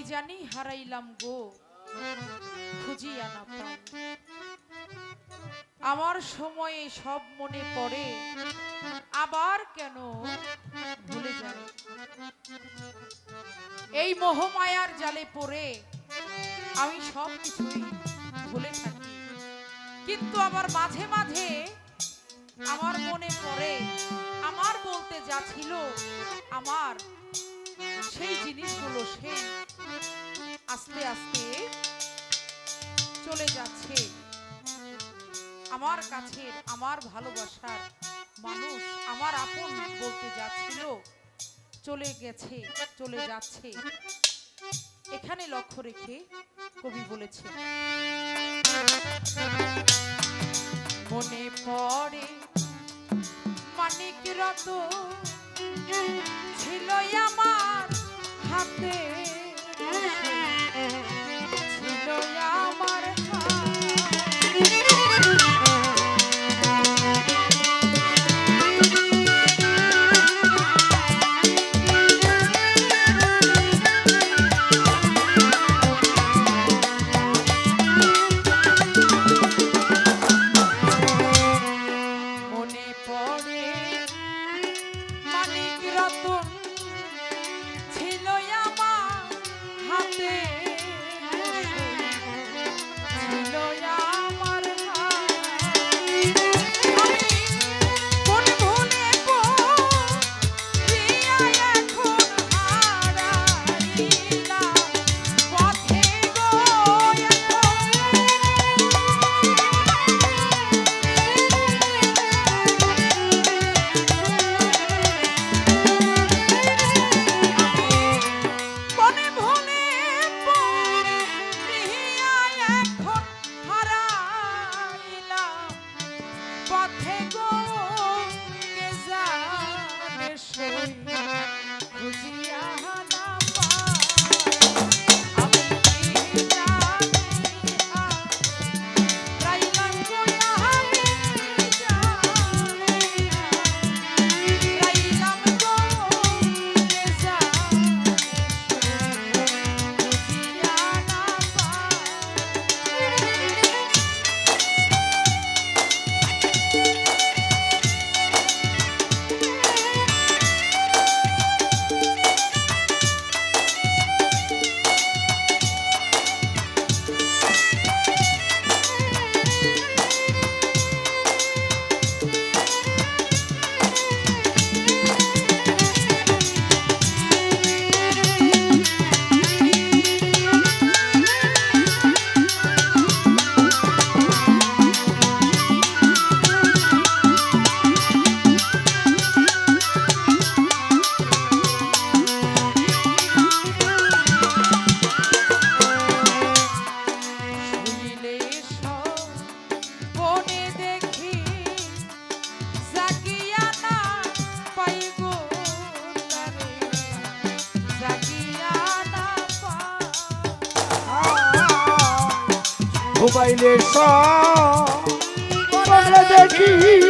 কি জানি হারাইলাম গো, খুঁজিয়া না আমার সময়ে সব মনে পড়ে, আবার কেন ভুলে যায়? এই মোহমায়ার জালে পড়ে, আমি সব কিছুই ভুলে থাকি। কিন্তু আবার মাঝে মাঝে আমার মনে পড়ে, আমার বলতে যা ছিল, আমার সেই জিনিসগুলো সেই আস্তে আস্তে চলে যাচ্ছে। আমার কাছের, আমার ভালোবাসার মানুষ আমার আপন বলতে যাচ্ছিল, চলে গেছে, চলে যাচ্ছে। এখানে লক্ষ্য রেখে কবি বলেছে, মনে পড়ে মানিক রত ছিল আমার হাতে পথে গো ঘুমাইলে দেখি